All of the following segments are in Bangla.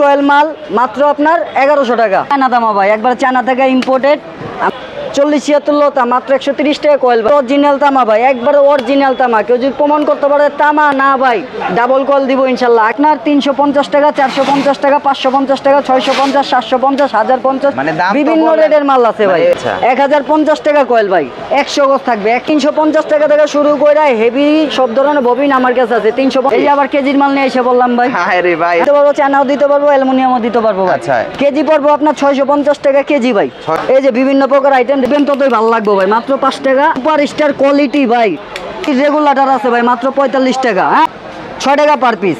কয়েল মাল মাত্র আপনার এগারোশো টাকা। চায়না দামা ভাই একবার চায়না থেকে ইম্পোর্টেড চল্লিশ ছিয়াত্তর লতা মাত্র একশো তিরিশ টাকা কয়েল অরিজিনাল তামা ভাই একবারে অরিজিনাল তামা। কেউ যদি প্রমাণ করতে পারে তামা না ভাই ডাবল কয়েল দিব ইনশাল্লাহ। আপনার তিনশো পঞ্চাশ টাকা চারশো পঞ্চাশ টাকা পাঁচশো পঞ্চাশ টাকা ছয়শো পঞ্চাশ সাতশো পঞ্চাশ হাজার পঞ্চাশ মানে বিভিন্ন। রেটের মাল আছে ভাই। মানে আচ্ছা। এক হাজার পঞ্চাশ টাকা কয়েল ভাই একশো গজ থাকবে। এক তিনশো পঞ্চাশ টাকা থেকে শুরু করে হেভি সব ধরনের ববিন আমার কাছে আছে। তিনশো এই আবার কেজির মাল নিয়ে এসে বললাম ভাই। ভাই। দিতে পারব চায়নাও দিতে পারব অ্যালুমিনিয়ামও দিতে পারব আচ্ছা। কেজি পড়ব আপনার ছয়শো পঞ্চাশ টাকা কেজি ভাই। এই যে বিভিন্ন প্রকার আইটেম দেবেন ততই ভালো লাগবে ভাই। মাত্র পাঁচ টাকা। সুপার স্টার কোয়ালিটি ভাই। রেগুলার আছে ভাই মাত্র পঁয়তাল্লিশ টাকা হ্যাঁ? ছয় টাকা পার পিস।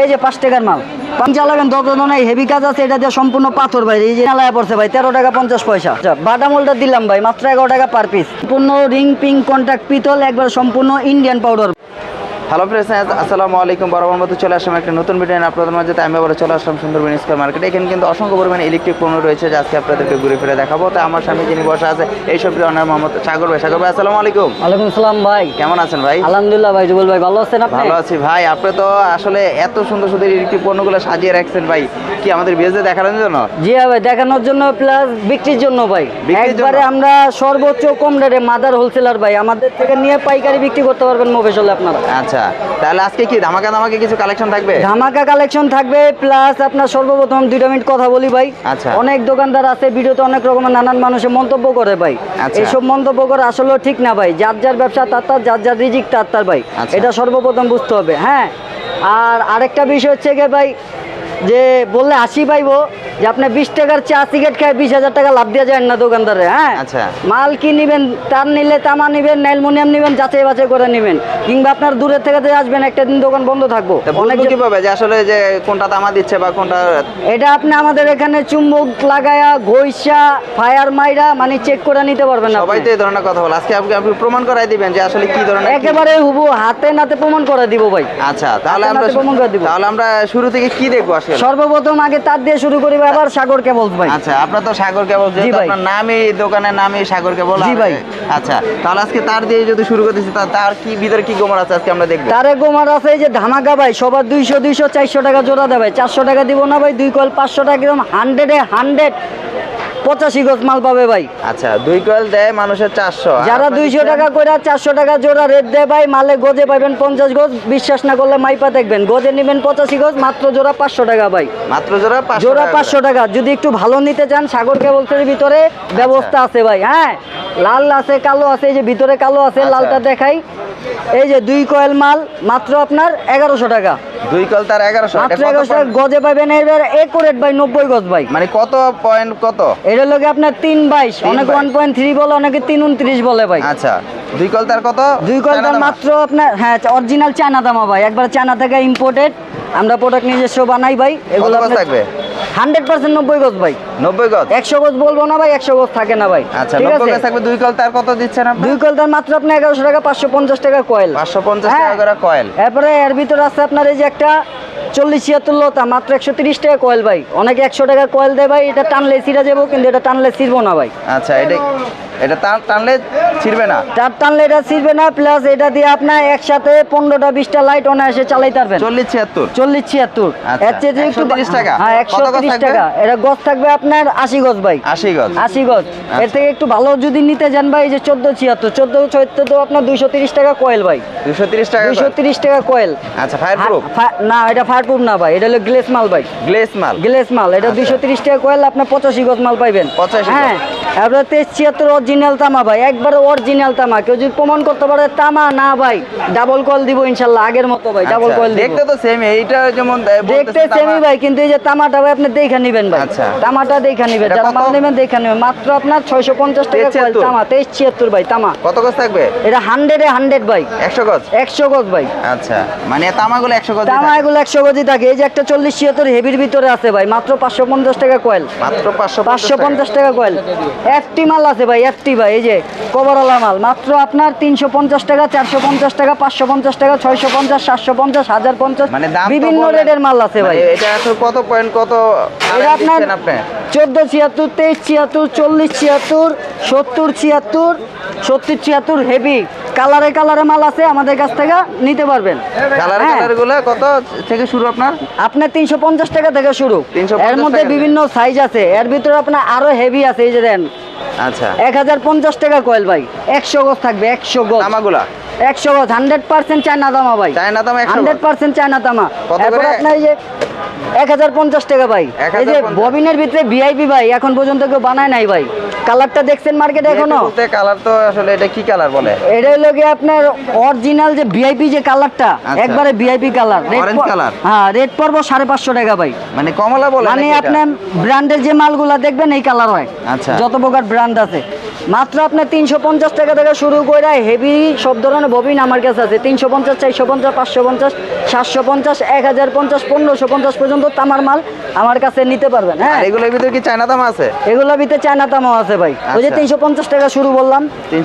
এই যে পাঁচ টাকার মাল। পাঞ্চা লাগান দশ ধরনের হেভি কাজ আছে এটা দিয়ে সম্পূর্ণ পাথর ভাই। এই যে নালায় পড়ছে ভাই তেরো টাকা পঞ্চাশ পয়সা। আচ্ছা, বাটামোলটা দিলাম ভাই মাত্র এগারো টাকা পার পিস। সম্পূর্ণ রিং পিং কন্ট্যাক্ট পিতল একবার সম্পূর্ণ ইন্ডিয়ান পাউডার হ্যালো ফ্রেন্ডস আসসালামু আলাইকুম বরাবর মতো চলে আসলাম একটা নতুন ভিডিও নিয়ে। আপনাদের মাঝে আমি আবার চলে আসলাম সুন্দরবন স্কোয়ার মার্কেটে এখানে কিন্তু অসংখ্য পরিমাণে ইলেকট্রিক পণ্য রয়েছে যা আজকে আপনাদেরকে ঘুরে ফিরে দেখাবো। তো আমার সামনে যিনি বসা আছে এই সব অনার মোহাম্মদ সাগর ভাই। সাগর ভাই আসসালামু আলাইকুম। ওয়ালাইকুম আসসালাম ভাই। কেমন আছেন ভাই? আলহামদুলিল্লাহ ভাই জুবল ভাই ভালো আছেন আপনি? ভালো আছি ভাই। আপনি তো আসলে এত সুন্দর সুন্দর ইলেকট্রিক পণ্যগুলো সাজিয়ে রাখছেন ভাই। কি আমাদের বিয়েতে দেখানোর জন্য? জি ভাই দেখানোর জন্য প্লাস বিক্রির জন্য ভাই। একবারে আমরা সর্বোচ্চ কম রেটে মাদার হোলসেলার ভাই। আমাদের থেকে নিয়ে পাইকারি বিক্রি করতে পারবেন মোবেশলে আপনারা। আচ্ছা তাহলে আজকে কি ধামাকা ধামাকা কিছু কালেকশন থাকবে ধামাকা কালেকশন থাকবে প্লাস আপনার সর্বপ্রথম দুইটা মিনিট কথা বলি ভাই আচ্ছা। অনেক দোকানদার আছে ভিডিওতে অনেক রকমের নানান মানুষের মন্তব্য করে ভাই আচ্ছা। এইসব মন্তব্য করে আসলে ঠিক না ভাই যার যার ব্যবসা তার তার যার যার রিজিক তার তার ভাই আচ্ছা। এটা সর্বপ্রথম বুঝতে হবে হ্যাঁ আর আরেকটা বিষয় হচ্ছে গিয়ে ভাই যে বললে হাসি পাইবো যে আপনি বিশ টাকার চা সিগারেট খায় বিশ হাজার টাকা লাভ দিয়ে যান না দোকানদারে হ্যাঁ? আচ্ছা। মাল কি নিবেন তার নিলে তামা নিবেন অ্যালমোনিয়াম নিবেন যাচাই বাছাই করে নিবেন। কিংবা আপনার দূরের থেকে আসবেন একটা দিন দোকান বন্ধ থাকব। অনেক কীভাবে? যে আসলে যে কোনটা তামা দিচ্ছে বা কোনটা এটা আপনি আমাদের এখানে চুম্বক লাগায়া ঘইসা ফায়ার মাইরা মানে চেক করে নিতে পারবেন আপনি। সবাই তো এই ধরনের কথা বলে। আজকে আপনি আপনি প্রমাণ করাই দিবেন যে আসলে কি ধরনের একেবারে হুবু হাতে নাতে প্রমাণ করে দিব ভাই। আচ্ছা তাহলে আমরা প্রমাণ করে দিব। তাহলে আমরা শুরু থেকে কি দেখব আসলে? সর্বপ্রথম আগে তার দিয়ে শুরু করি আবার সাগর কেবল ভাই আচ্ছা আপনার তো সাগর কেবল যেহেতু। আপনার নামই দোকানের নামই সাগর কেবল জি ভাই। আচ্ছা তাহলে আজকে তার দিয়ে যদি শুরু করতেছি তার কি ভিতরে কি গোমার আছে আজকে আমরা দেখব তারে গোমার আছে এই যে ধামাকা ভাই সবার দুইশো দুইশো চারশো টাকা জোড়া দেবে চারশো টাকা দিব না ভাই দুই কল পাঁচশো টাকা একদম হান্ড্রেডে হান্ড্রেড পঁচাশি গজ মাল পাবে ভাই। আচ্ছা দুই কয়েল দেয় মানুষের চারশো যারা দুইশো টাকা করে চারশো টাকা জোড়া রেট দেয় ভাই মালে গজে পাবেন পঞ্চাশ গজ বিশ্বাস না করলে মাইপা দেখবেন। গজে নেবেন পঁচাশি গজ মাত্র জোড়া পাঁচশো টাকা ভাই। মাত্র জোড়া জোড়া পাঁচশো টাকা। যদি একটু ভালো নিতে চান সাগর কেবলসের ভিতরে ব্যবস্থা আছে ভাই। হ্যাঁ লাল আছে কালো আছে এই যে ভিতরে কালো আছে আচ্ছা। লালটা দেখাই। এই যে দুই কয়েল মাল মাত্র আপনার এগারোশো টাকা। দুই কয়েল তার এগারোশো। মাত্র এগারোশো টাকা গজে পাবেন এবার একুরেট বাই নব্বই গজ বাই মানে কত পয়েন্ট কত? এটা লোকে আপনার তিন বাইশ অনেকে ওয়ান পয়েন্ট থ্রি বলে অনেকে তিন উনত্রিশ বলে ভাই। আচ্ছা। দুই কয়েল তার কত? দুই দাম দামা? মাত্র আপনার হ্যাঁ অরিজিনাল চায়না দামা ভাই। একবার চায়না থেকে ইম্পোর্টেড আমরা প্রোডাক্ট নিজস্ব বানাই ভাই। এগুলো থাকবে? হান্ড্রেড পার্সেন্ট নব্বই গজ ভাই। নব্বই গজ? একশো গজ বলব না ভাই একশো গজ থাকে না ভাই। আচ্ছা ঠিক আছে? থাকবে দুই কয়েল তার কত দিচ্ছেন আপনি? দুই কয়েল দাম মাত্র আপনার এগারোশো টাকা পাঁচশো পঞ্চাশ টাকা কয়েল পাঁচশো পঞ্চাশ হ্যাঁ। টাকা কয়েল এরপরে এর ভিতরে আছে আপনার এই যে একটা চল্লিশ ছিয়াত্তর লতা মাত্র একশো তিরিশ টাকা কয়েল ভাই। অনেকে একশো টাকা কয়েল দেয় ভাই এটা টানলে ছিঁড়া যাব কিন্তু এটা টানলে ছিড়বো না ভাই। আচ্ছা এটা এটা টান- টানলে ছিড়বে না? টার টানলে এটা ছিড়বে না প্লাস এটা দিয়ে আপনার একসাথে পনেরোটা বিশটা লাইট অনায়াসে চালাইতে পারবেন। চল্লিশ ছিয়াত্তর? চল্লিশ ছিয়াত্তর। আচ্ছা, এর চেয়ে একটু 130 টাকা? হ্যাঁ একশো তিরিশ থাকবে? টাকা। এটা গজ থাকবে আপনার আশি গজ ভাই। আশি গজ। আশি গজ। এর থেকে একটু ভালো যদি নিতে যান ভাই যে চোদ্দ ছিয়াত্তর। চোদ্দ ছয়ত্তর তো আপনার দুইশো তিরিশ টাকা কয়েল ভাই। দুশো তিরিশ টাকা দুইশো তিরিশ টাকা কয়েল আচ্ছা ফায়ার প্রুফ না এটা ফায়ার প্রুফ না ভাই এটা হলো গ্লেস মাল ভাই। গ্লেস মাল? গ্লেস মাল এটা আচ্ছা। দুইশো তিরিশ টাকা কয়েল আপনার পঁচাশি গজ মাল পাইবেন। 85 গজ। হ্যাঁ আপনার তেইশ ছিয়াত্তর অরিজিনাল তামা ভাই একবারে অরিজিনাল তামা। কেউ যদি প্রমাণ করতে পারে তামা না ভাই ডাবল কয়েল দিব ইনশাল্লাহ আগের মতো ভাই ডাবল আচ্ছা, দিব। দেখতে তো সেম এইটা যেমন দেখতে বলতেছে তামা- সেমি ভাই কিন্তু এই যে তামাটা ভাই আপনি দেখে নিবেন ভাই। আচ্ছা। তামাটা দেখে নিবেন যারা? মাল নেবেন দেখে নেবেন। মাত্র আপনার ছয়শো পঞ্চাশ টাকা কয়েল তামা তেইশ ছিয়াত্তর ভাই তামা। কত গজ থাকবে? এটা হান্ড্রেডে হান্ড্রেড ভাই। একশো গজ? একশো গজ ভাই। আচ্ছা মানে তামাগুলো একশো গজ তামা এগুলো একশো গজি থাকে এই যে একটা চল্লিশ ছিয়াত্তর হেভির ভিতরে আছে ভাই মাত্র পাঁচশো পঞ্চাশ টাকা কয়েল মাত্র পাঁচশো পাঁচশো পঞ্চাশ টাকা কয়েল এফটি মাল আছে ভাই এফটি ভাই এই যে কভারওয়ালা মাল। মাত্র আপনার তিনশো পঞ্চাশ টাকা চারশো পঞ্চাশ টাকা পাঁচশো পঞ্চাশ টাকা ছয়শো পঞ্চাশ সাতশো পঞ্চাশ হাজার পঞ্চাশ মানে বিভিন্ন। রেটের মাল আছে ভাই। মানে এটা আসলে কত পয়েন্ট কত এটা আপনার চোদ্দ ছিয়াত্তর তেইশ ছিয়াত্তর চল্লিশ ছিয়াত্তর সত্তর ছিয়াত্তর সত্তর ছিয়াত্তর হেভি কালারে কালারে মাল আছে আমাদের কাছ থেকে নিতে পারবেন। কালার হ্যাঁ। গুলো কত থেকে শুরু আপনার? আপনার তিনশো পঞ্চাশ টাকা থেকে শুরু। 350 এর মধ্যে বিভিন্ন সাইজ আছে। এর ভিতরে আপনার আরও হেভি আছে এই যে দেন। আচ্ছা। এক হাজার পঞ্চাশ টাকা কয়েল ভাই। একশো গজ থাকবে একশো গজ। তামাগুলা? একশো গজ হান্ড্রেড পার্সেন্ট চায়না দামা ভাই। চায়না দাম হান্ড্রেড পার্সেন্ট চায়না দামা। আপনার যে এক হাজার পঞ্চাশ টাকা ভাই। এই যে ববিনের ভিতরে ভিআইপি ভাই এখন পর্যন্ত কেউ বানায় নাই ভাই। কালারটা দেখছেন মার্কেটে এখনও? কালার তো আসলে এটা কি কালার বলে? এটা হলো আপনার অরিজিনাল যে ভিআইপি যে কালারটা আচ্ছা। একবারে ভিআইপি কালার। Orange color? হ্যাঁ রেট পড়ব সাড়ে পাঁচশো টাকা ভাই। মানে কমলা বলে মানে আপনার ব্র্যান্ডের যে মালগুলা দেখবেন এই কালার হয়। আচ্ছা। যত প্রকার ব্র্যান্ড আছে। মাত্র আপনার তিনশো পঞ্চাশ টাকা থেকে শুরু করে হেভি সব ধরনের ববিন আমার কাছে আছে। তিনশো পঞ্চাশ চারশো পঞ্চাশ পাঁচশো পঞ্চাশ সাতশো পঞ্চাশ এক হাজার পঞ্চাশ পনেরোশো পঞ্চাশ পর্যন্ত তামার মাল আমার কাছে নিতে পারবেন হ্যাঁ? এগুলোর ভিতরে কি চায়না দাম আছে? এগুলোর ভিতরে চায়না তামাও আছে ভাই। ওই যে আচ্ছা। তিনশো পঞ্চাশ টাকা শুরু বললাম।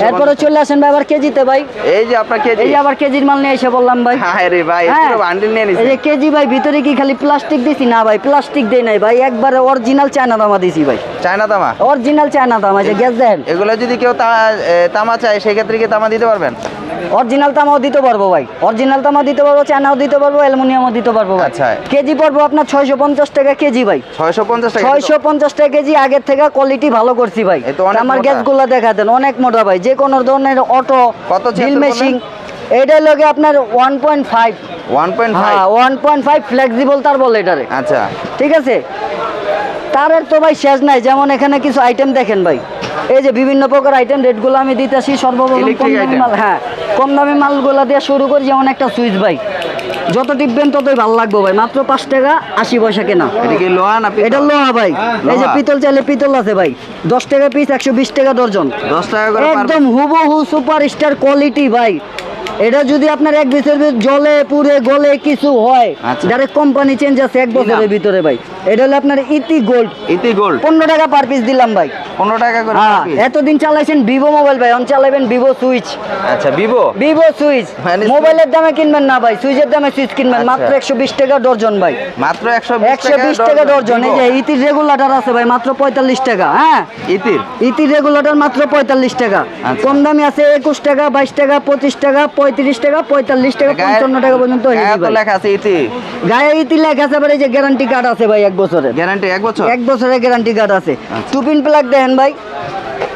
এরপরে চলে আসেন ভাই আবার কেজিতে ভাই। এই যে আপনার কেজি। এই আবার কেজির মাল নিয়ে এসে বললাম ভাই। হ্যাঁ রে ভাই হ্যাঁ। পুরো বান্ডিল নিয়ে নিছি এই যে কেজি ভাই ভিতরে কি খালি প্লাস্টিক দিছি? না ভাই প্লাস্টিক দেই নাই ভাই। একবারে অরিজিনাল চায়না দামা দিছি ভাই। চায়না তামা অরিজিনাল চায়না দামা যে গ্যাস দেন। এগুলো যদি কেউ তামা চায় সেক্ষেত্রে কি তামা দিতে পারবেন? অরিজিনাল তামাও দিতে পারব ভাই। অরিজিনাল তামা দিতে পারব চায়নাও দিতে পারব অ্যালুমিনিয়ামও দিতে পারব ভাই। আচ্ছা। কেজি পড়ব আপনার ছয়শো পঞ্চাশ টাকা কেজি ভাই। ছয়শো পঞ্চাশ টাকা ছয়শো পঞ্চাশ টাকা কেজি আগের থেকে কোয়ালিটি ভালো করছি ভাই। আমার। গ্যাসগুলো দেখা দেন অনেক মোটা ভাই। যে কোনো ধরনের অটো কত মেশিন এটা লোকে আপনার one point five one point five হ্যাঁ ওয়ান পয়েন্ট ফাইভ ফ্লেক্সিবল তার বলে এটারে। আচ্ছা। ঠিক আছে? তার আর তো ভাই শেষ নাই যেমন এখানে কিছু আইটেম দেখেন ভাই। এই যে বিভিন্ন প্রকার আইটেম রেটগুলো আমি দিতেছি সর্বপ্রথম কম দামি মাল হ্যাঁ কম দামি মালগুলো দিয়ে শুরু করি যেমন একটা সুইচ ভাই। যত টিপবেন ততই ভালো লাগবে ভাই মাত্র পাঁচ টাকা আশি পয়সা কেনা। এটা কি লোহা না এটা লোহা ভাই এই যে পিতল চাইলে পিতল আছে ভাই দশ টাকা পিস একশো বিশ টাকা দর্জন দশ টাকা একদম হুবহু সুপার স্টার কোয়ালিটি ভাই। এটা যদি আপনার এক বছর জলে পুড়ে গলে কিছু হয়। ডাইরেক্ট কোম্পানি চেঞ্জ আছে এক বছরের ভিতরে ভাই। এটা হলো আপনার ইতি গোল্ড ইতি গোল্ড পনেরো টাকা পার পিস দিলাম ভাই। পনেরো টাকা করে হ্যাঁ। এতদিন চালাইছেন ভিভো মোবাইল ভাই। অন চালাবেন ভিভো সুইচ আচ্ছা ভিভো ভিভো সুইচ মোবাইলের দামে কিনবেন না ভাই। সুইচের দামে সুইচ কিনবেন। আচ্ছা। মাত্র একশো বিশ টাকা ডর্জন ভাই। মাত্র একশো একশো বিশ টাকা ডর্জন। এই যে ইতির রেগুলাটার আছে ভাই মাত্র পঁয়তাল্লিশ টাকা হ্যাঁ? ইতির? ইতি রেগুলেটর মাত্র পঁয়তাল্লিশ টাকা। আচ্ছা। কম দামি আছে একুশ টাকা বাইশ টাকা পঁচিশ টাকা পঁয়ত্রিশ টাকা পঁয়তাল্লিশ টাকা পঞ্চান্ন টাকা পর্যন্ত গায়ে। লেখা আছে ইতি। গায়ে ইতি লেখা আছে আবার এই যে গ্যারান্টি কার্ড আছে ভাই এক বছরের। গ্যারান্টি এক বছর? এক বছরের গ্যারান্টি কার্ড আছে। আচ্ছা। টুপিন প্লাগ দেন ভাই।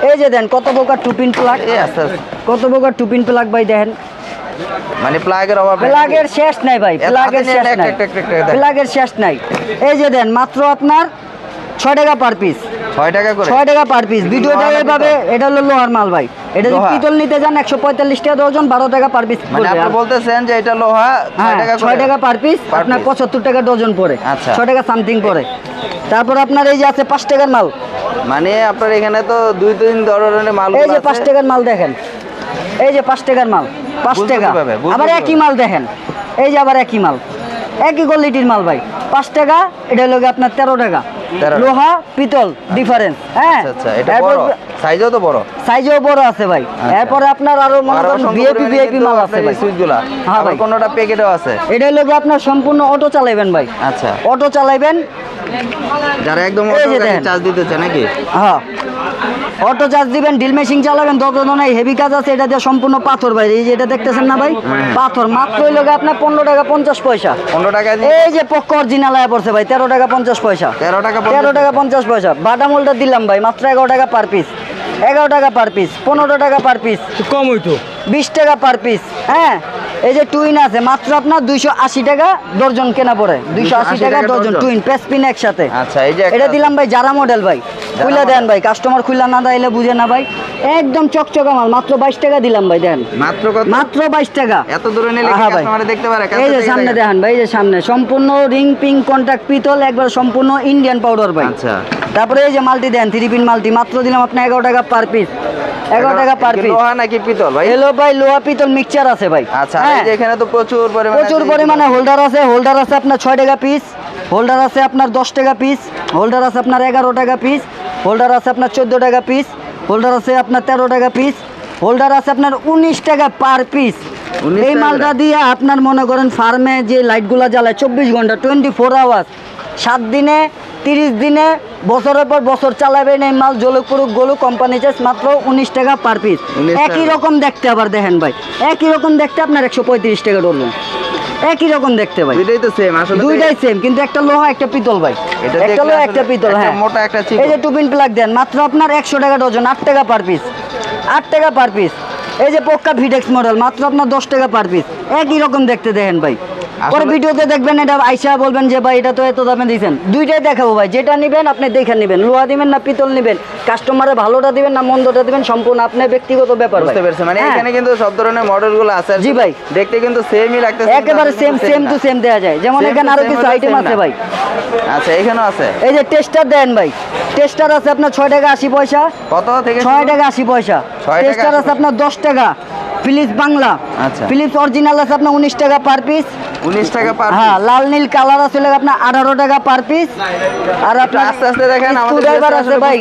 এই যে দেন কত প্রকার টুপিন প্লাগ কত প্রকার টুপিন প্লাগ ভাই দেখেন? মানে প্লাগের অভাব প্লাগের শেষ নাই ভাই প্লাগের শেষ নাই। প্লাগের শেষ নাই। এই যে দেন মাত্র আপনার ছয় টাকা পার পিস ছয় টাকা করে? ছয় টাকা পার পিস ভিডিওটা এটা হলো লোহার মাল ভাই। এটা যদি পিতল নিতে যান একশো পঁয়তাল্লিশ টাকা ডজন বারো টাকা পার পিস মানে আপনি বলতেছেন যে এটা লোহা ছয় টাকা পার পিস আপনার পঁচাত্তর টাকা ডজন পড়ে। ছয় টাকা সামথিং পড়ে। তারপর আপনার এই যে আছে পাঁচ টাকার মাল। মানে আপনার এখানে তো দুই তিন ধরনের মাল এই যে পাঁচ টাকার মাল দেখেন। এই যে পাঁচ টাকার মাল পাঁচ টাকা। আবার একই মাল দেখেন। এই যে আবার একই মাল। একই কোয়ালিটির মাল ভাই। পাঁচ টাকা এটা হলো আপনার তেরো টাকা। লোহা পিতল ডিফারেন্স হ্যাঁ? আচ্ছা আচ্ছা সাইজও তো বড়। সাইজও বড় আছে ভাই। এরপরে আপনার আরও মনে করেন ভিআইপি ভিআইপি মাল আছে ভাই। সুইচগুলা হ্যাঁ ভাই। কোনোটা প্যাকেটও আছে? এটা হলো আপনার সম্পূর্ণ অটো চালাইবেন ভাই। আচ্ছা। অটো চালাইবেন। যারা একদম দেখেন। চার্জ দিতেছে নাকি? হ্যাঁ। অটো চার্জ দিবেন ড্রিল মেশিন চালাবেন তত ধরনের হেভি কাজ আছে এটা দিয়ে সম্পূর্ণ পাথর ভাই এই যে এটা দেখতেছেন না ভাই? পাথর মাত্র হইল আপনার পনেরো টাকা পঞ্চাশ পয়সা। পনেরো টাকা এই যে পক্ষ অরিজিনাল আয়া পড়ছে ভাই তেরো টাকা পঞ্চাশ পয়সা। তেরো টাকা তেরো টাকা পঞ্চাশ পয়সা। বাটামুলটা দিলাম ভাই মাত্র এগারো টাকা পার পিস এগারো টাকা পার পিস পনেরো টাকা পার পিস কম হইতো। বিশ টাকা পার পিস হ্যাঁ? এই যে টুইন আছে মাত্র আপনার দুইশো আশি টাকা দর্জন কেনা পড়ে। দুইশো আশি টাকা দর্জন। টুইন পেসপিন একসাথে। আচ্ছা এই যে এটা দিলাম ভাই যারা মডেল ভাই। খুলে দেন ভাই কাস্টমার খুলে না দিলে বুঝে না ভাই। একদম চকচকা মাল মাত্র বাইশ টাকা দিলাম ভাই দেন। মাত্র মাত্র বাইশ টাকা। এত দূরে নিলে। দেখতে পারে? এই যে সামনে দেখে। দেখেন ভাই এই যে সামনে। সম্পূর্ণ রিং পিং কন্টাক্ট পিতল একবার সম্পূর্ণ ইন্ডিয়ান পাউডার ভাই। আচ্ছা। তারপরে এই যে মালটি দেন থ্রি পিন মাল্টি মাত্র দিলাম আপনার এগারো টাকা পার পিস এগারো টাকা পার পিস লোহা নাকি পিতল ভাই? এলো ভাই লোহা পিতল মিক্সচার আছে ভাই। আচ্ছা হ্যাঁ। এখানে তো প্রচুর পরিমাণে প্রচুর পরিমাণে হোল্ডার আছে হোল্ডার আছে আপনার ছয় টাকা পিস হোল্ডার আছে আপনার দশ টাকা পিস হোল্ডার আছে আপনার এগারো টাকা পিস হোল্ডার আছে আপনার চোদ্দ টাকা পিস হোল্ডার আছে আপনার তেরো টাকা পিস হোল্ডার আছে আপনার উনিশ টাকা পার পিস এই মালটা দিয়ে আপনার মনে করেন ফার্মে যে লাইটগুলো জ্বালায় চব্বিশ ঘণ্টা টোয়েন্টি ফোর আওয়ার্স সাত দিনে তিরিশ দিনে বছরের পর বছর চালাবেন এই মাল জলুক পুরুক গলু কোম্পানি চার্জ মাত্র উনিশ টাকা পার পিস একই রকম দেখতে আবার দেখেন ভাই। একই রকম দেখতে আপনার একশো পঁয়ত্রিশ টাকা ধরবেন একই রকম দেখতে ভাই। দুইটাই তো সেম আসলে দুইটাই সেম কিন্তু একটা লোহা একটা পিতল ভাই। একটা লোহা একটা পিতল হ্যাঁ। মোটা একটা। এই যে টুপিন প্লাগ দেন মাত্র আপনার একশো টাকা ডজন আট টাকা পার পিস আট টাকা পার পিস এই যে পক্কা ভিডেক্স মডেল মাত্র আপনার দশ টাকা পার পিস একই রকম দেখতে দেখেন ভাই। পরে ভিডিওতে দেখবেন এটা আইসা বলবেন যে ভাই এটা তো এত দামে দিয়েছেন দুইটাই দেখাবো ভাই যেটা নেবেন আপনি দেখে নেবেন। লোহা দিবেন না পিতল নেবেন। কাস্টমারে ভালোটা দিবেন না মন্দটা দিবেন সম্পূর্ণ আপনার ব্যক্তিগত ব্যাপার বুঝতে পেরেছি। মানে হ্যাঁ। এখানে কিন্তু সব ধরনের মডেলগুলো আছে জি ভাই। দেখতে কিন্তু সেমই লাগতেছে একেবারে সেম সেম টু সেম দেওয়া যায়। যেমন এখানে আরও কিছু আইটেম আছে ভাই। আচ্ছা এখানেও আছে? এই যে টেস্টার দেন ভাই। টেস্টার আছে আপনার ছয় টাকা আশি পয়সা। কত থেকে ছয় টাকা আশি পয়সা। টেস্টার আছে আপনার দশ টাকা। ফিলিপস বাংলা। আচ্ছা। ফিলিপস অরিজিনাল আছে আপনার উনিশ টাকা পার পিস উনিশ টাকা পার হ্যাঁ লাল নীল কালার আছে আপনার আঠারো টাকা পার পিস আর আপনার আস্তে আস্তে দেখেন, আমাদের স্ক্রু ড্রাইভার আছে ভাই।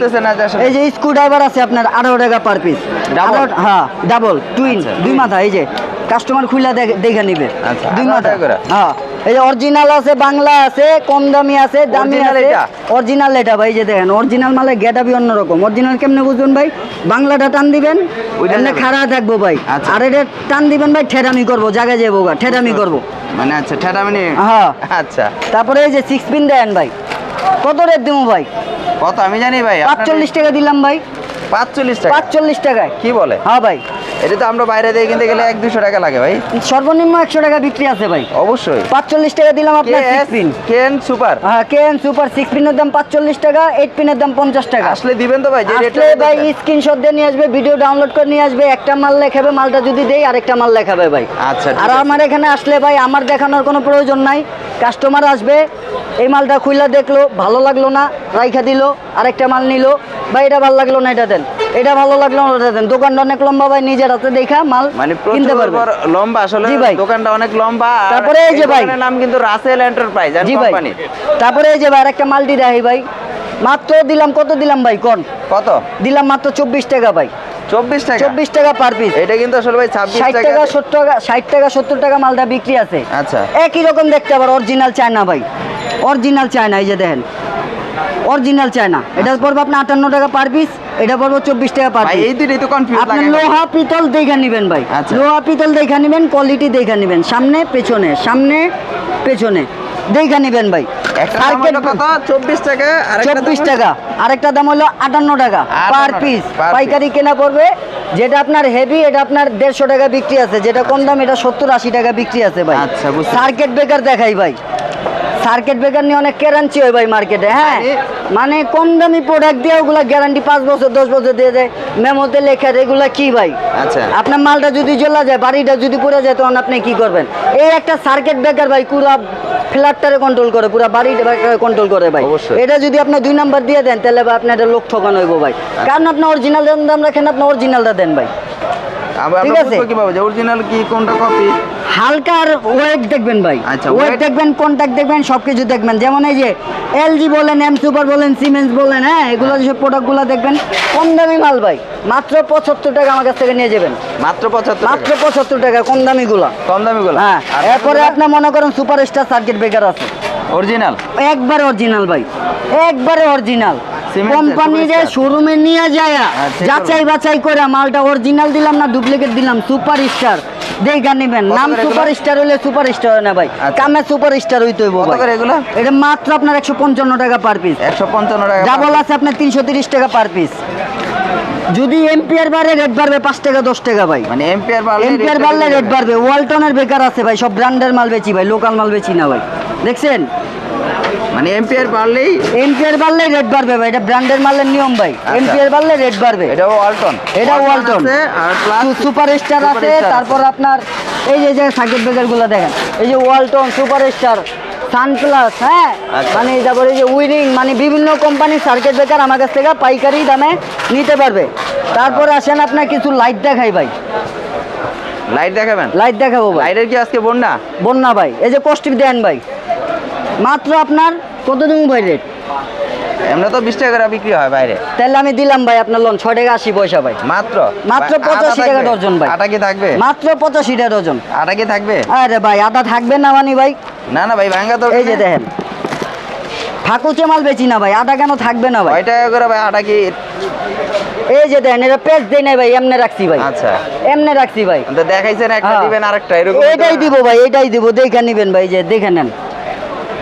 এই যে স্ক্রু ড্রাইভার আছে আপনার আঠারো টাকা পার পিস ডাবল হ্যাঁ ডাবল টুইন আচ্ছা, দুই মাথা এই যে। কাস্টমার খুলে দেখে- নিবে। আচ্ছা, দুই মাথা? হ্যাঁ। এই অরিজিনাল আছে বাংলা আছে কম দামি আছে দামি আছে। অরিজিনাল এটা ভাই যে দেখেন অরিজিনাল মালে গেটাবি অন্যরকম। অরিজিনাল কেমনে বুঝবেন ভাই? বাংলাটা টান দিবেন যাবে। খাড়া থাকব ভাই। আচ্ছা। আর এটা টান দিবেন ভাই ঠেরামি করব জায়গায় যাব গা ঠেরামি করব। মানে আচ্ছা ঠেটা মানে হ্যাঁ। আচ্ছা। তারপরে এই যে সিক্স পিন দেন ভাই কত রেট দিবো ভাই? কত আমি জানি ভাই পাঁচচল্লিশ টাকা দিলাম ভাই। পাঁচচল্লিশ টাকা। পাঁচচল্লিশ টাকায়। কি বলে? হ্যাঁ ভাই। এটা তো আমরা বাইরে দিয়ে কিনতে গেলে এক দুশো টাকা লাগে ভাই। সর্বনিম্ন একশো টাকা বিক্রি আছে ভাই। অবশ্যই। পাঁচচল্লিশ টাকা দিলাম আপনার পিন কেন সুপার হ্যাঁ কেন সুপার সিক্স পিনের দাম পাঁচচল্লিশ টাকা এইট পিনের দাম পঞ্চাশ টাকা। আসলে দিবেন তো ভাই আসলে ভাই স্ক্রিনশট দিয়ে নিয়ে আসবে ভিডিও ডাউনলোড করে নিয়ে আসবে একটা মাল লেখাবে মালটা যদি দেই আরেকটা মাল লেখাবে ভাই। আচ্ছা আর আমার এখানে আসলে ভাই আমার দেখানোর কোনো প্রয়োজন নাই। কাস্টমার আসবে এই মালটা খুইলা দেখল ভালো লাগল না রাইখা দিল আরেকটা মাল নিল ভাই এটা ভালো লাগল না এটা দেন। এটা ভালো লাগল না দেন। দোকানটা অনেক লম্বা ভাই নিজের হাতে দেখা মাল মানে কিনতে পারবে। লম্বা আসলে। দোকানটা অনেক লম্বা তারপরে এই যে ভাই। নাম কিন্তু রাসেল এন্টারপ্রাইজ ভাই। কোম্পানি তারপরে এই যে ভাই আরেকটা মালটি দেখাই ভাই। মাত্র দিলাম কত দিলাম ভাই কোন? কত? দিলাম মাত্র চব্বিশ টাকা ভাই। চব্বিশ টাকা? চব্বিশ টাকা পার পিস এটা কিন্তু আসলে ভাই ছাব্বিশ টাকা সত্তর টাকা ষাট টাকা সত্তর টাকা মালটা বিক্রি আছে। আচ্ছা। একই রকম দেখতে আবার অরিজিনাল চায়না ভাই। অরিজিনাল চায়না এই যে দেখেন। Original China. এটা পড়বে আপনার আটান্ন টাকা পার পিস এটা পড়বে চব্বিশ টাকা পার পিস এই দুটোই তো কনফিউজ আপনার লাগে লোহা পিতল দেখে নেবেন ভাই। আচ্ছা। লোহা পিতল দেখে নেবেন কোয়ালিটি দেখে নেবেন। সামনে পেছনে সামনে পেছনে। দেখে নেবেন ভাই। চব্বিশ টাকা চব্বিশ টাকা। আরেকটা দাম হলো আটান্ন টাকা পার পিস পাইকারি কেনা পড়বে যেটা আপনার হেভি এটা আপনার দেড়শো টাকা বিক্রি আছে। যেটা কম দাম এটা সত্তর আশি টাকা বিক্রি আছে ভাই। আচ্ছা, সার্কিট ব্রেকার দেখাই ভাই। সার্কিট ব্রেকার নিয়ে অনেক কেরাঞ্চি হয় ভাই মার্কেটে হ্যাঁ? মানে- মানে কম দামি প্রোডাক্ট দিয়ে ওগুলা গ্যারান্টি পাঁচ বছর দশ বছর দিয়ে দেয়। মেমোতে লেখা এগুলা কি ভাই? আচ্ছা। আপনার মালটা যদি জ্বলা যায় বাড়িটা যদি পড়ে যায় তখন আপনি কি করবেন? এই একটা সার্কিট ব্রেকার ভাই পুরো ফ্ল্যাটটারে কন্ট্রোল করে পুরো বাড়িটা কন্ট্রোল করে ভাই। এটা যদি আপনি দুই নাম্বার দিয়ে দেন তাহলে আপনার এটা লোক ঠকানো হইব ভাই। কারণ আপনি অরিজিনাল দাম রাখেন আপনি অরিজিনালটা দেন ভাই। ঠিক আছে। কীভাবে? যে অরিজিনাল কি কোনটা কপি হালকা আর ওয়েট দেখবেন ভাই। আচ্ছা, ওয়েট দেখবেন কন্ট্যাক্ট দেখবেন সব কিছু দেখবেন। যেমন এই যে এলজি বলেন এম সুপার বলেন সিমেন্স বলেন হ্যাঁ এগুলো যেসব প্রোডাক্টগুলো দেখবেন কম দামি মাল ভাই। মাত্র পঁচাত্তর টাকা আমার কাছ থেকে নিয়ে যাবেন। মাত্র পঁচাত্তর মাত্র পঁচাত্তর টাকা কম দামিগুলো কম দামি গুলো? হ্যাঁ এরপরে আপনি মনে করেন সুপার স্টার সার্কিট ব্রেকার আছে। অরিজিনাল একবারে অরিজিনাল ভাই। একবারে অরিজিনাল কোম্পানির শোরুমে নিয়ে যায় হ্যাঁ, যাচাই বাছাই করে মালটা অরিজিনাল দিলাম না ডুপ্লিকেট দিলাম? সুপার স্টার দেখা নিবেন। নাম সুপার স্টার হলে সুপার স্টার না ভাই। আচ্ছা। কামে সুপার স্টার হইতে হইব এগুলো? এটা মাত্র আপনার একশো পঞ্চান্ন টাকা পার পিস একশো পঞ্চান্ন টাকা ডাবল আছে আপনার তিনশো তিরিশ টাকা পার পিস যদি এমপিআর বাড়ে রেট বাড়বে পাঁচ টাকা দশ টাকা ভাই। মানে এম্পিয়ার বাড়লে rate বাড়লে রেট বাড়বে। ওয়ালটনের বেকার আছে ভাই সব ব্র্যান্ডের মাল বেচি ভাই লোকাল মাল বেচি না ভাই। দেখছেন? মানে এম্পিয়ার বাড়লেই এমপিআর বাড়লে রেট বাড়বে ভাই এটা ব্র্যান্ডের মালের নিয়ম ভাই। আচ্ছা। এমপিআর বাড়লে রেট বাড়বে। এটা ওয়ালটন এটা ওয়ালটন আছে আর প্লাস সুপার স্টার আছে তারপর আপনার এই যে যে সার্কিট ব্রেকারগুলো দেখেন। এই যে ওয়ালটন সুপার স্টার সানপ্লাস হ্যাঁ? আচ্ছা। মানে তারপরে যে উইরিং মানে বিভিন্ন কোম্পানির সার্কিট ব্রেকার আমার কাছ থেকে পাইকারি দামে নিতে পারবে। তারপরে আসেন আপনার কিছু লাইট দেখাই ভাই। লাইট দেখাবেন? লাইট দেখাবো লাইটের কি আজকে বন্যা? বন্যা ভাই। এই যে কষ্টিক দেন ভাই। মাত্র আপনার কত দিন ভাই রেট এমনি তো বিশ টাকা করে বিক্রি হয় বাইরে। তাহলে আমি দিলাম ভাই আপনার লোন ছয় টাকা আশি পয়সা ভাই। মাত্র? মাত্র আটা 85 টাকা ডজন ভাই। আটা কি থাকবে? মাত্র পঁচাশি টাকা ডজন। আটা কি থাকবে? আরে ভাই আদা থাকবে না মানি ভাই। না না ভাই ভাঙ্গা তো এই যে দেখেন। ফাঁকুচে মাল বেচি না ভাই আটা কেন থাকবে না ভাই? এটা টাকা করে ভাই আটা কি? এই যে দেন এটা পেজ দেই নাই ভাই এমনে রাখছি ভাই। আচ্ছা। এমনে রাখছি ভাই। তো দেখাইছেন একটা হ্যাঁ। দিবেন আরেকটা এরকম এটাই দিব ভাই এটাই দিব দেখে নিবেন ভাই যে দেখে নেন।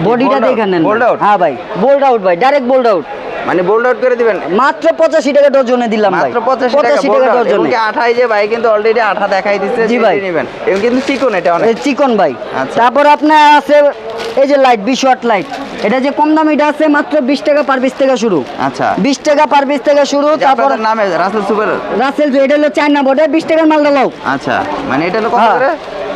বডিটা দেখে নেন। হ্যাঁ ভাই বোল্ড আউট ভাই ডাইরেক্ট বোল্ড আউট। মানে বোল্ড আউট করে দিবেন? মাত্র পঁচাশি টাকা ডজনে দিলাম মাত্র পঁচাশি টাকা ডজনে। কি আঠাই যে ভাই কিন্তু অলরেডি আঠা দেখাই জি ভাই। নেবেন। এবং কিন্তু চিকন এটা অনেক। চিকন ভাই। আচ্ছা। তারপর আপনার আছে এই যে লাইট বিশ ওয়াট লাইট এটা যে কম দামিটা আছে মাত্র বিশ টাকা পার পিস থেকে শুরু। আচ্ছা। বিশ টাকা পার পিস থেকে শুরু তারপর নামে রাসেল সুপার রাসেল এটা হলো চায়না বোর্ডে বিশ টাকার মালটা লাও। আচ্ছা। মানে এটা হলো কত হ্যাঁ। করে?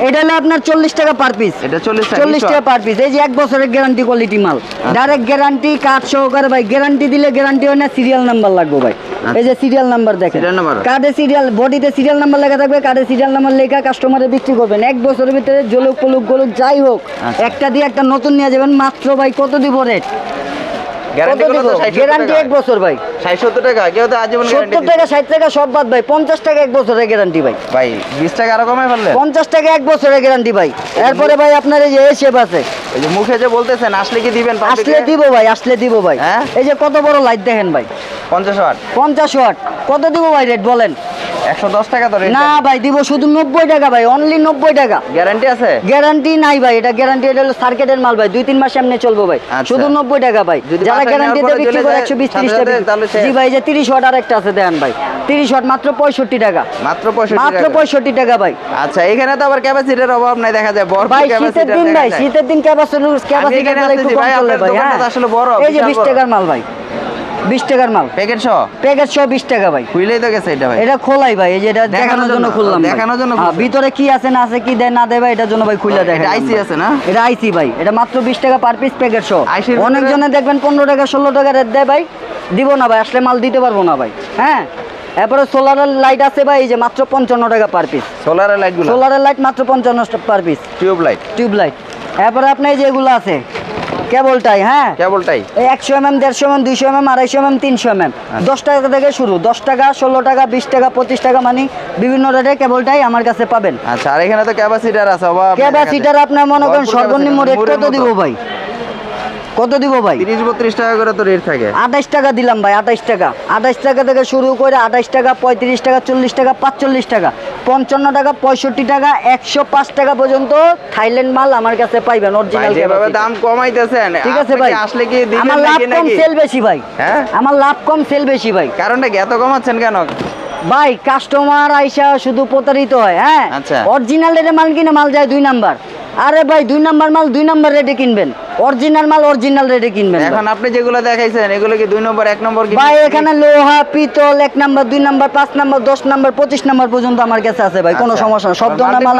এটা হলো আপনার চল্লিশ টাকা পার পিস এটা চল্লিশ টাকা। পার পিস এই যে এক বছরের গ্যারান্টি কোয়ালিটি মাল। আচ্ছা। ডাইরেক্ট গ্যারান্টি কার্ড সহকারে ভাই গ্যারান্টি দিলে গ্যারান্টি হয় না সিরিয়াল নাম্বার লাগবে ভাই। এই যে সিরিয়াল নাম্বার দেখেন। কার্ডে সিরিয়াল বডিতে সিরিয়াল নাম্বার লেখা থাকবে কার্ডে সিরিয়াল নাম্বার লেখা কাস্টমারে বিক্রি করবেন। এক বছরের ভিতরে জলুক পলুক গলুক যাই হোক আচ্ছা। একটা দিয়ে একটা নতুন নিয়ে যাবেন মাত্র ভাই কত দিব রেট গ্যারান্টি এক বছর ভাই। 60 70 টাকা? কেউ তো আজীবন সত্তর টাকা ষাট টাকা সব বাদ ভাই। পঞ্চাশ টাকা এক বছরের গ্যারান্টি ভাই। ভাই 20 টাকা আরও পঞ্চাশ টাকা এক বছরের গ্যারান্টি ভাই। এরপরে ভাই আপনার এই যে এ শেপ আছে। এই যে মুখে যে বলতেছেন আসলে কি দিবেন আসলে দিব ভাই আসলে দিব ভাই। হ্যাঁ? এই যে কত বড় লাইট দেখেন ভাই। 50 ওয়াট। পঞ্চাশ ওয়াট। কত দিব ভাই রেট বলেন? 110 টাকা রেট না ভাই দিব শুধু নব্বই টাকা ভাই অনলি নব্বই টাকা। গ্যারান্টি আছে? গ্যারান্টি নাই ভাই এটা গ্যারান্টি এটা হলো সার্কেটের মাল ভাই দুই তিন মাস এমনি চলবো ভাই। আচ্ছা। শুধু নব্বই টাকা ভাই যারা নেওয়ার পরে বিক্রি করে যায়, একশো বিশ সাথে তিরিশ সাথে টাকা জি ভাই যে তিরিশ ওয়াট আর একটা আছে দেন ভাই। তিরিশ ওয়াট মাত্র পঁয়ষট্টি টাকা। মাত্র 65 মাত্র টাকা। পঁয়ষট্টি টাকা ভাই। আচ্ছা এখানে তো আবার ক্যাপাসিটির অভাব নাই দেখা যায় বড় ভাই শীতের দিন ভাই শীতের দিন ক্যাপাসিটি ভাই, ভাই হ্যাঁ। আসলে বড়, এই যে বিশাল বিশ বড়। টাকার মাল ভাই। বিশ টাকার মাল। প্যাকেট সহ? প্যাকেট সহ বিশ টাকা ভাই। খুইলেই তো গেছে এটা ভাই। এটা খোলাই ভাই এই যে এটা দেখানোর জন্য খুললাম দেখানোর জন্য হ্যাঁ, ভিতরে কি আছে না আছে কি দেয় না দেয় ভাই এটার জন্য ভাই খুলে দেখেন IC আছে না? এটা আইসি ভাই এটা মাত্র বিশ টাকা পার পিস প্যাকেট সহ। অনেকজনে দেখবেন পনেরো টাকা ষোলো টাকা রেট দেয় ভাই। দিব না ভাই আসলে মাল দিতে পারব না ভাই। হ্যাঁ? এরপরে সোলারের লাইট আছে ভাই এই যে মাত্র পঞ্চান্ন টাকা পার পিস সোলারের লাইটগুলো সোলারের লাইট মাত্র পঞ্চান্ন per piece tube light tube light এরপরে আপনার এই যে এগুলো আছে কেবলটাই হ্যাঁ? Cable tie. একশো এম এম দেড়শো এম দুইশো এম এম আড়াইশো এম তিনশো এম এম আচ্ছা। দশ টাকা থেকে শুরু দশ টাকা ষোলো টাকা বিশ টাকা পঁচিশ টাকা মানে বিভিন্ন রেটে কেবলটাই আমার কাছে পাবেন। আচ্ছা আর এখানে তো ক্যাপাসিটার আছে ক্যাপাসিটার আপনার মনে করেন সর্বনিম্ন রেটটা রেট কত দিব ভাই। কত দিব ভাই? তিরিশ বত্রিশ টাকা করে তো রেট থাকে। আঠাইশ টাকা দিলাম ভাই আঠাইশ টাকা। আঠাইশ টাকা থেকে শুরু করে আঠাইশ টাকা পঁয়ত্রিশ টাকা চল্লিশ টাকা পাঁচচল্লিশ টাকা। পঞ্চান্ন টাকা পঁয়ষট্টি টাকা একশো পাঁচ টাকা পর্যন্ত থাইল্যান্ড মাল আমার কাছে পাইবেন অরিজিনাল যেভাবে দাম কমাইতেছেন ঠিক আছে ভাই। আসলে কি আমার লাভ কম সেল বেশি ভাই। হ্যাঁ? আমার লাভ কম সেল বেশি ভাই। কারণটা কি? এত কমাচ্ছেন কেন? ভাই কাস্টমার আইসা শুধু প্রতারিত হয় হ্যাঁ? আচ্ছা। অরিজিনাল রেটে মাল কিনে মাল যায় দুই নাম্বার। আরে ভাই দুই নাম্বার মাল দুই নাম্বার রেটে কিনবেন। অরিজিনাল মাল অরিজিনাল রেটে কিনবেন এখন আপনি যেগুলো দেখাইছেন এগুলো কি দুই নম্বর এক নম্বর কি ভাই এখানে লোহা পিতল এক নাম্বার দুই নাম্বার পাঁচ নাম্বার দশ নাম্বার পঁচিশ নম্বর পর্যন্ত আমার কাছে আছে ভাই কোনো আচ্ছা। সমস্যা না সব ধরনের মাল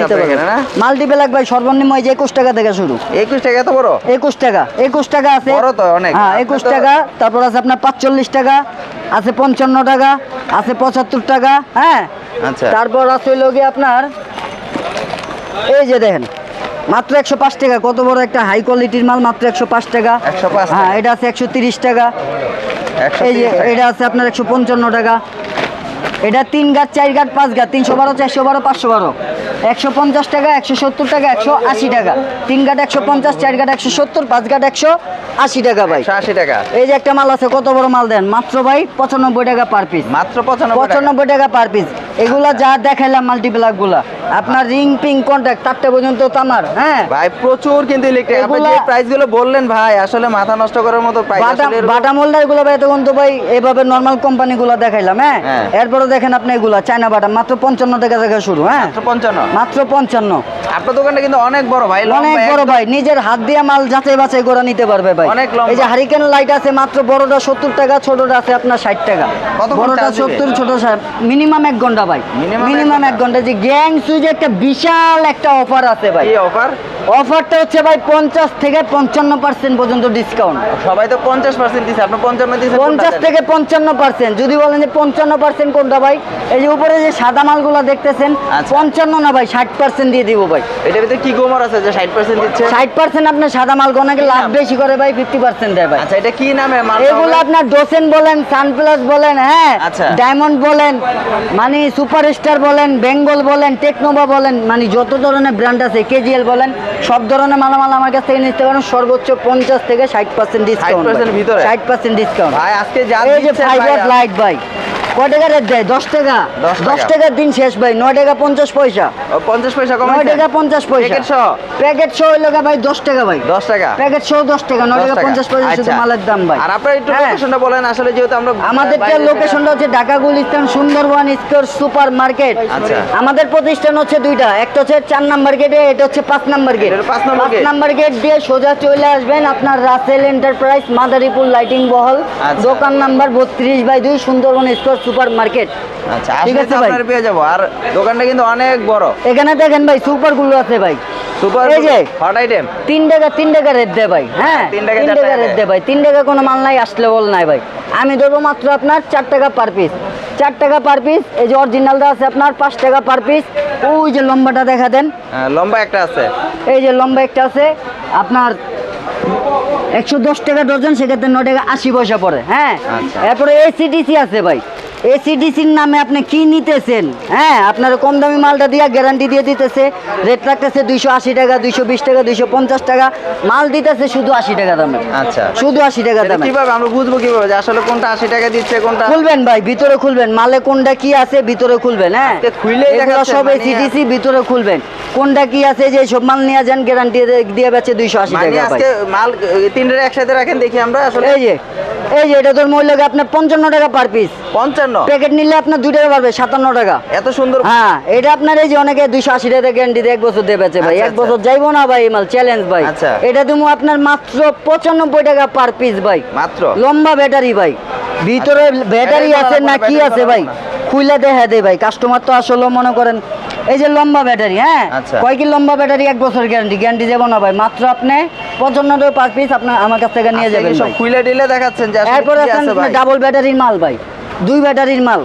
নিতে পারবেন। এখানে, না? মাল্টিপ্লাক ভাই সর্বনিম্ন যে একুশ টাকা থেকে শুরু। একুশ টাকা এত বড়? একুশ টাকা একুশ টাকা আছে। বড় তো অনেক। হ্যাঁ একুশ টাকা তারপর আছে আপনার পাঁচচল্লিশ টাকা আছে পঞ্চান্ন টাকা আছে পঁচাত্তর টাকা হ্যাঁ? আচ্ছা। তারপর আছে গিয়ে আপনার এই যে দেখেন মাত্র একশো পাঁচ টাকা। কত বড় একটা হাই কোয়ালিটির মাল মাত্র একশো পাঁচ টাকা। হ্যাঁ এটা আছে একশো তিরিশ টাকা। এই যে এটা আছে আপনার একশো পঞ্চান্ন টাকা। এটা তিন গাছ চার গাছ পাঁচ গাছ তিনশো বারো চারশো বারো পাঁচশো বারো। একশো পঞ্চাশ টাকা একশো সত্তর টাকা একশো আশি টাকা। তিন গাছ একশো পঞ্চাশ চার গাছ একশো সত্তর পাঁচ গাছ একশো আশি টাকা ভাই। আশি টাকা। এই যে একটা মাল আছে কত বড় মাল দেন? মাত্র ভাই পঁচানব্বই টাকা পার পিস মাত্র পঁচানব্বই টাকা। পার পিস এগুলা যা দেখাইলাম মাল্টিপ্লাকগুলা। আপনার রিং পিং কন্ট্যাক্ট চারটে পর্যন্ত তামার হ্যাঁ? ভাই প্রচুর কিন্তু ইলেকট্রিক আপনি যে প্রাইসগুলো বললেন ভাই আসলে মাথা নষ্ট করার মতো প্রাইস বাটা বাটা মোল্ডারগুলো ভাই তখন তো ভাই এভাবে নর্মাল কোম্পানি গুলো দেখাইলাম হ্যাঁ? হ্যাঁ। এরপরে দেখেন আপনি এগুলা চায়না বাটা মাত্র পঞ্চান্ন টাকা থেকে শুরু হ্যাঁ? মাত্র পঞ্চান্ন। মাত্র পঞ্চান্ন। আপনার দোকানটা কিন্তু অনেক বড় ভাই অনেক বড় ভাই নিজের হাত দিয়ে মাল যাচাই বাছাই করে নিতে পারবে ভাই। অনেক এই যে হারিকেন লাইট আছে মাত্র বড়টা সত্তর টাকা ছোটটা আছে আপনার ষাট টাকা। বড়টা সত্তর ছোট মিনিমাম এক ঘণ্টা ভাই। মিনিমাম এক ঘণ্টা। যে গ্যাং সুইজ একটা বিশাল একটা অফার আছে ভাই। অফার অফারটা হচ্ছে ভাই পঞ্চাশ থেকে পঞ্চান্ন পার্সেন্ট পর্যন্ত ডিসকাউন্ট সবাই তো পঞ্চাশ পার্সেন্ট দিচ্ছে আপনি পঞ্চান্ন দিচ্ছেন পঞ্চাশ থেকে পঞ্চান্ন পার্সেন্ট যদি বলেন যে পঞ্চান্ন পার্সেন্ট কোনটা ভাই এই যে উপরে যে সাদা মালগুলো দেখতেছেন আচ্ছা। পঞ্চান্ন না ভাই ষাট পার্সেন্ট দিয়ে দিব ভাই। এটার ভিতরে কি গোমর আছে যে ষাট পার্সেন্ট দিচ্ছে? ষাট পার্সেন্ট আপনার সাদা মাল অনেকে লাভ বেশি করে ভাই? ফিফটি পার্সেন্ট দেয় ভাই। আচ্ছা এটা কি নামে? মাল এগুলো আপনার ডোসেন বলেন সানপ্লাস বলেন হ্যাঁ আচ্ছা। ডায়মন্ড বলেন মানে সুপারস্টার বলেন বেঙ্গল বলেন টেকনোভা বলেন মানে যত ধরনের ব্র্যান্ড আছে কেজিএল বলেন সব ধরনের মালামাল আমার কাছ থেকে নিতে পারেন সর্বোচ্চ পঞ্চাশ থেকে ষাট পার্সেন্ট ডিসকাউন্ট ষাট পার্সেন্ট ডিসকাউন্ট ভাই আজকে যা এই যে ফাইবার লাইট ভাই। কয় টাকা রেট দেয়? দশ টাকা। 10 দশ টাকার দিন শেষ ভাই নয় টাকা পঞ্চাশ পয়সা। পঞ্চাশ পয়সা নয় টাকা পঞ্চাশ পয়সা। প্যাকেট হইল ভাই দশ টাকা ভাই। দশ টাকা। প্যাকেট দশ টাকা নয় টাকা। পঞ্চাশ পয়সা শুধু আচ্ছা। মালের দাম ভাই। আর আপনার একটু হ্যাঁ। লোকেশনটা বলেন আসলে যেহেতু আমরা আমাদের লোকেশনটা হচ্ছে Dhaka Gulistan Sundarban square super market. আচ্ছা। আমাদের প্রতিষ্ঠান হচ্ছে দুইটা। একটা হচ্ছে চার নাম্বার গেটে এটা হচ্ছে পাঁচ নাম্বার গেট পাঁচ নাম্বার গেট। দিয়ে সোজা চলে আসবেন আপনার রাসেল এন্টারপ্রাইজ মাদারীপুর লাইটিং বহল। আচ্ছা। দোকান নাম্বার বত্রিশ বাই দুই সুন্দরবন স্কোয়ার সুপার মার্কেট আচ্ছা ঠিক আছে ভাই। পেয়ে যাব। আর দোকানটা কিন্তু অনেক বড়। এখানে দেখেন ভাই সুপারগুলো আছে ভাই। সুপার এই যে। হট আইটেম তিন টাকা টাকা রেট ভাই হ্যাঁ তিন টাকা, রেট। দেয়। ভাই। টাকা কোনো মাল নাই আসলে বল নাই ভাই। আমি ধরবো মাত্র আপনার চার টাকা পার পিস চার টাকা পার পিস এই যে অরিজিনালটা আছে আপনার পাঁচ টাকা পার পিস ওই যে লম্বাটা দেখা দেন। লম্বা একটা আছে। এই যে লম্বা একটা আছে আপনার একশো দশ টাকা ডজন সেক্ষেত্রে ন টাকা আশি পয়সা পড়ে হ্যাঁ? আচ্ছা। এরপরে এসিডিসি আছে ভাই। এসিডিসির নামে আপনি কি নিতেছেন? হ্যাঁ আপনার কম দামি মালটা দিয়ে গ্যারান্টি দিয়ে দিতেছে। রেট রাখতেছে দুইশো আশি টাকা দুইশো বিশ টাকা দুইশো পঞ্চাশ টাকা। মাল দিতেছে শুধু আশি টাকা দামে। আচ্ছা। শুধু আশি টাকা দামে। কীভাবে আমরা বুঝব কীভাবে যে আসলে কোনটা আশি টাকা দিচ্ছে কোনটা খুলবেন ভাই ভিতরে খুলবেন। মালে কোনটা কি আছে ভিতরে খুলবেন হ্যাঁ? খুলে সব এসিডিসি ভিতরে খুলবেন। কোনটা কি আছে যে সব মাল নিয়ে যান গ্যারান্টি দিয়ে বেচে দুইশো আশি টাকা আজকে মাল তিনটে একসাথে রাখেন দেখি আমরা আসলে। এই যে এই যে এটা তোর মূল্য আপনার পঞ্চান্ন টাকা পার পিস পঞ্চান্ন প্যাকেট নিলে আপনার দুই টাকা পারবে সাতান্ন টাকা। এত সুন্দর হ্যাঁ এটা আপনার এই যে অনেকে দুইশো আশি টাকা গ্যারান্টি এক বছর দিয়ে বেচে ভাই। আচ্ছা, এক বছর যাইবো না ভাই মাল চ্যালেঞ্জ ভাই। আচ্ছা। এটা তুমি আপনার মাত্র পঁচানব্বই টাকা পার পিস ভাই। মাত্র? লম্বা ব্যাটারি ভাই। ভিতরে ব্যাটারি ব্যাটারি আছে না কি আছে ভাই? খুইলে দেখা দেয় ভাই কাস্টমার তো আসলে মনে করেন এই যে লম্বা ব্যাটারি হ্যাঁ? আচ্ছা। কয় কি লম্বা ব্যাটারি এক বছর গ্যারান্টি গ্যারান্টি যাব না ভাই। মাত্র আপনি পঁচান্ন টাকা পার পিস আপনার আমার কাছ থেকে নিয়ে যাবেন সব ভাই। ডিলে দেখাচ্ছেন এরপর ডাবল ব্যাটারির মাল ভাই। দুই ব্যাটারির মাল।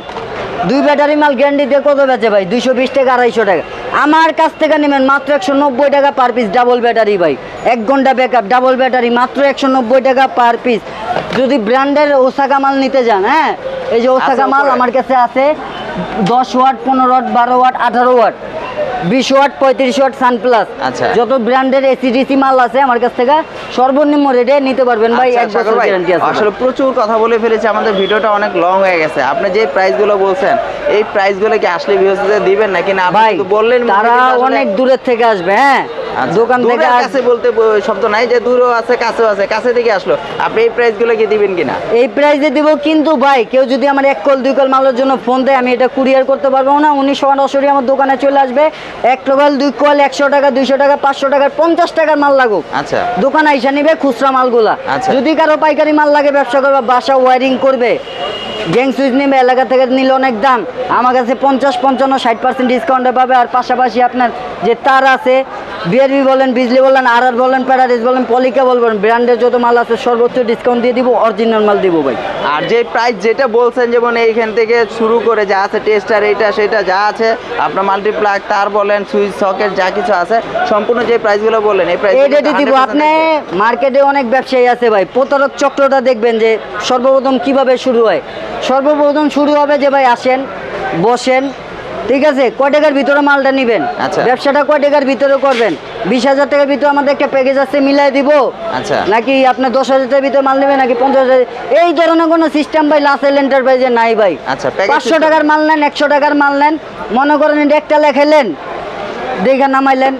দুই ব্যাটারি মাল গ্যারান্টি দিয়ে কত বেচে ভাই? দুইশো বিশ টাকা আড়াইশো টাকা। আমার কাছ থেকে নেবেন মাত্র একশো নব্বই টাকা পার পিস ডাবল ব্যাটারি ভাই। এক ঘণ্টা ব্যাকআপ ডাবল ব্যাটারি মাত্র একশো নব্বই টাকা পার পিস যদি ব্র্যান্ডের ওসাকা মাল নিতে যান হ্যাঁ? এই যে ওসাকা মাল আমার কাছে আছে দশ ওয়াট পনেরো ওয়াট বারো ওয়াট আঠারো ওয়াট বিশ ওয়াট পঁয়ত্রিশ ওয়াট সানপ্লাস। আচ্ছা। যত ব্র্যান্ডের এসিডিসি মাল আছে আমার কাছ থেকে সর্বনিম্ন রেটে নিতে পারবেন ভাই আচ্ছা, এক বছর গ্যারান্টি আছে আসলে প্রচুর কথা বলে ফেলেছি আমাদের ভিডিওটা অনেক লং হয়ে গেছে। আপনি যে প্রাইসগুলো বলছেন এই প্রাইসগুলো কি আসলে ভিউয়ার্সদের দিবেন নাকি না? আপনি ভাই বললেন তারা অনেক দূরের থেকে আসবে হ্যাঁ। দোকান থেকে কাছে বলতে শব্দ নাই যে দূরও আছে কাছেও আছে কাছে থেকে আসলো। আপনি এই প্রাইসগুলো কি দিবেন কিনা? এই প্রাইসে দিব কিন্তু ভাই কেউ যদি আমার এক কল দুই কল মালের জন্য ফোন দেয় আমি এটা কুরিয়ার করতে পারব না। উনি সরাসরি আমার দোকানে চলে আসবে। এক কল দুই কল একশো টাকা দুইশো টাকা পাঁচশো টাকার পঞ্চাশ টাকার মাল লাগুক। আচ্ছা। দোকান আইসা নিবে খুচরা মালগুলা। আচ্ছা। যদি কারও পাইকারি মাল লাগে ব্যবসা করবে বাসা ওয়ারিং করবে গ্যাং সুইচ নেবে এলাকা থেকে নিলে অনেক দাম। আমার কাছে পঞ্চাশ পঞ্চান্ন ষাট পার্সেন্ট ডিসকাউন্টে পাবে। আর পাশাপাশি আপনার যে তার আছে বিআরবি বলেন বিজলি বলেন আর আর বলেন প্যারাডিস বলেন পলিকা বলবেন ব্র্যান্ডের যত মাল আছে সর্বোচ্চ ডিসকাউন্ট দিয়ে দিব অরিজিনাল মাল দিব ভাই। আর যে প্রাইস যেটা বলছেন যেমন এইখান থেকে শুরু করে যা আছে টেস্টার এইটা সেটা যা আছে আপনার মাল্টিপ্লাগ তার বলেন সুইচ সকেট যা কিছু আছে সম্পূর্ণ যে প্রাইসগুলো বললেন এই প্রাইস এই রেটে দিব আপনি মার্কেটে অনেক ব্যবসায়ী আছে ভাই প্রতারক চক্রটা দেখবেন যে সর্বপ্রথম কীভাবে শুরু হয়। সর্বপ্রথম শুরু হবে যে ভাই আসেন বসেন ঠিক আছে কয় টাকার ভিতরে মালটা নেবেন? আচ্ছা। ব্যবসাটা কয় টাকার ভিতরে করবেন? বিশ হাজার টাকার ভিতরে আমাদের একটা প্যাকেজ আছে মিলাই দিব। আচ্ছা। নাকি আপনার দশ হাজার টাকার ভিতরে মাল নেবেন নাকি পঞ্চাশ হাজার? এই ধরনের কোনো সিস্টেম ভাই লাসেল এন্টারপ্রাইজে নাই ভাই। আচ্ছা, পাঁচশো টাকার মাল নেন একশো টাকার মাল নেন। মনে করেন এটা একটা লেখাইলেন দেখে নামাইলেন।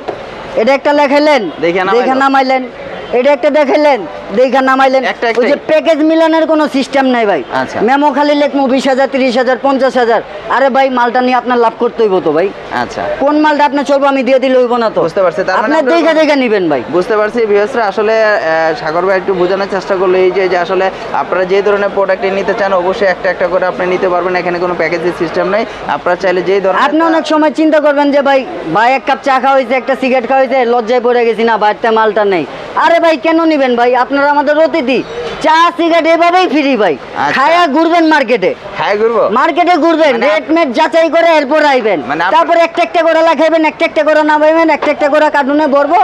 এটা একটা লেখাইলেন দেখে দেখে নামাইলেন। এটা একটা দেখাইলেন দেখা নামাইলেন। একটা ওই যে প্যাকেজ মিলানোর কোনো সিস্টেম নাই ভাই। আচ্ছা। মেমো খালি লেখমো বিশ হাজার তিরিশ হাজার পঞ্চাশ হাজার। আরে ভাই মালটা নিয়ে আপনার লাভ করতে হইব তো ভাই। আচ্ছা। কোন মালটা আপনার চলবো আমি দিয়ে দিলে হইব না তো। বুঝতে পারছি, মানে আপনার দেখে কোনো- নিবেন ভাই। বুঝতে পারছি ভিউয়ার্সরা আসলে সাগর ভাই একটু বোঝানোর চেষ্টা করল এই যে যে আসলে আপনারা যে ধরনের প্রোডাক্ট নিতে চান অবশ্যই একটা একটা করে আপনি নিতে পারবেন। এখানে কোনো প্যাকেজের সিস্টেম নেই। আপনারা চাইলে যেই ধরনের আপনি অনেক সময় চিন্তা করবেন যে ভাই ভাই এক কাপ চা খাওয়া হয়েছে একটা সিগারেট খাওয়া হয়েছে লজ্জায় পড়ে গেছি না বাড়িতে মালটা নেই। আরে ভাই কেন নেবেন ভাই? আপনারা আমাদের অতিথি। চা সিগারেট এভাবেই ফ্রি ভাই। আচ্ছা। খায়া ঘুরবেন মার্কেটে খায়া ঘুরবো? মার্কেটে ঘুরবেন মানে- রেট মেট যাচাই করে এরপর আইবেন। মানে তারপরে একটা একটা করে লাগাইবেন একটা একটা করে নামাইবেন একটা একটা করে কার্টুনে ভরবো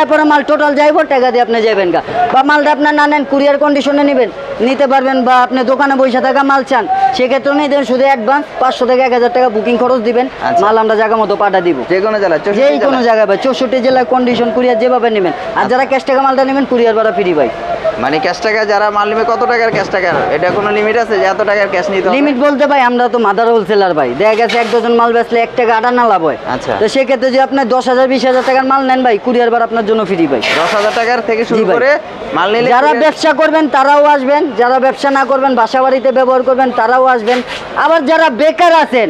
এরপরে মাল টোটাল যাইবো টাকা দিয়ে আপনি যাবেন গা। বা মালটা আপনার না নেন কুরিয়ার কন্ডিশনে নেবেন। নিতে পারবেন বা আপনি দোকানে বসে থাকা মাল চান সেক্ষেত্রে নিয়ে দেবেন শুধু অ্যাডভান্স পাঁচশো থেকে এক হাজার টাকা বুকিং খরচ দিবেন আচ্ছা। মাল আমরা জায়গা মতো পাঠা দিব। যে কোনো জেলা যে কোনো জায়গায় ভাই চৌষট্টি জেলায় কন্ডিশন কুরিয়ার যেভাবে নেবেন। আর যারা ক্যাশ টাকা মালটা নেবেন কুরিয়ার ভাড়া ফ্রি ভাই। মানে ক্যাশ টাকা যারা মাল নেবে কত টাকার ক্যাশ টাকার এটা কোনো লিমিট আছে যে এত টাকার ক্যাশ নিতে লিমিট বলতে ভাই আমরা তো মাদার হোলসেলার ভাই। দেখা গেছে এক ডজন মাল বেচলে এক টাকা লাভ হয়। আচ্ছা। তো সেক্ষেত্রে যে আপনি দশ হাজার বিশ হাজার টাকার মাল নেন ভাই কুরিয়ার বার আপনার জন্য ফ্রি ভাই। দশ হাজার টাকার থেকে শুরু করে মাল নিলে যারা ব্যবসা করবেন তারাও আসবেন। যারা ব্যবসা না করবেন বাসা বাড়িতে ব্যবহার করবেন তারাও আসবেন। আবার যারা বেকার আছেন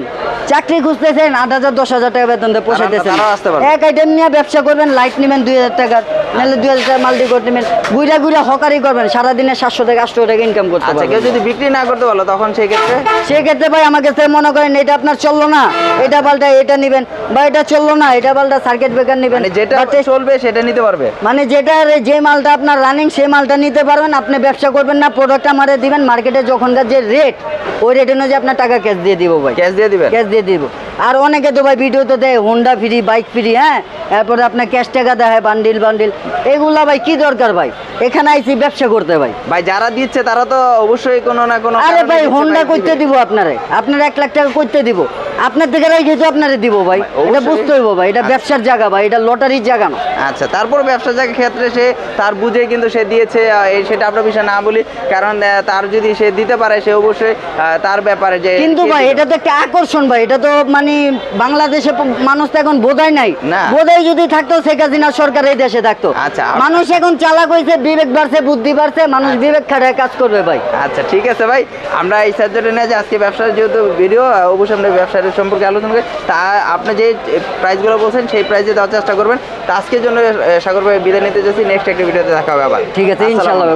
চাকরি খুঁজতেছেন আট হাজার দশ হাজার টাকা বেতন দিয়ে পোষাইতেছেন। এক আইটেম নিয়ে ব্যবসা করবেন লাইট নেবেন দুই হাজার টাকার নাহলে দুই হাজার টাকা মাল্টি করে নেবেন। ঘুরে ঘুরে হকারি করবেন সারাদিনে সাতশো থেকে আটশো টাকা ইনকাম করতে আচ্ছা কেউ যদি বিক্রি না করতে পারল তখন সেই ক্ষেত্রে? সেক্ষেত্রে ভাই আমাকে স্যার মনে করেন এটা আপনার চলল না। এটা পাল্টা এটা নেবেন। বা এটা চলল না এটা পাল্টা সার্কিট ব্রেকার নেবেন। যেটা চলবে সেটা নিতে পারবে? মানে যেটা যে মালটা আপনার রানিং সেই মালটা নিতে পারবেন। আপনি ব্যবসা করবেন না প্রোডাক্ট আমারে দিবেন। মার্কেটে যখনকার যে রেট ওই রেট অনুযায়ী আপনার টাকা ক্যাশ দিয়ে দিব ভাই। ক্যাশ দিয়ে দিবেন? ক্যাশ দিয়ে দিব। আর অনেকে তো ভাই ভিডিও তো দেয় হোন্ডা ফ্রি বাইক ফ্রি হ্যাঁ? এরপরে আপনার ক্যাশ টাকা দেয় বান্ডিল বান্ডিল এগুলা ভাই কি দরকার ভাই? এখানে আইসি ব্যবসা করতে ভাই। ভাই যারা দিচ্ছে তারা তো অবশ্যই কোনো না কোনো আরে ভাই হোন্ডা করতে দিব। আপনারে। আপনার এক লাখ টাকা করতে দিব। আপনার থেকে রেখে তো আপনারে দিব ভাই। এটা বুঝতে হইব ভাই। এটা আচ্ছা। ব্যবসার জায়গা ভাই। এটা লটারির জায়গা না। আচ্ছা তারপর ব্যবসার জায়গার ক্ষেত্রে সে তার বুঝে কিন্তু সে দিয়েছে এই সেটা আমরা বিষয় না বলি কারণ তার যদি সে দিতে পারে সে অবশ্যই তার ব্যাপারে যে কিন্তু ভাই এটা তো একটা আকর্ষণ ভাই। এটা তো মানে বাংলাদেশে মানুষ তো এখন বোধাই নাই। বোধাই যদি থাকতো শেখ হাসিনা সরকার এই দেশে থাকতো। আচ্ছা। মানুষ এখন চালাক হয়েছে বিবেক বাড়ছে বুদ্ধি বাড়ছে মানুষ বিবেক খাটায় কাজ করবে ভাই। আচ্ছা ঠিক আছে ভাই। আমরা এই সাবজেক্টে নিয়ে যে আজকে ব্যবসার যেহেতু ভিডিও অবশ্যই আমরা ব্যবসার সম্পর্কে আলোচনা করি। তা আপনি যে প্রাইসগুলো বলছেন সেই প্রাইসে দেওয়ার চেষ্টা করবেন। তা আজকের জন্য সাগর ভাই বিদায় নিতে চাচ্ছি। নেক্সট একটা ভিডিওতে দেখা হবে আবার। ঠিক আছে ইনশাল্লাহ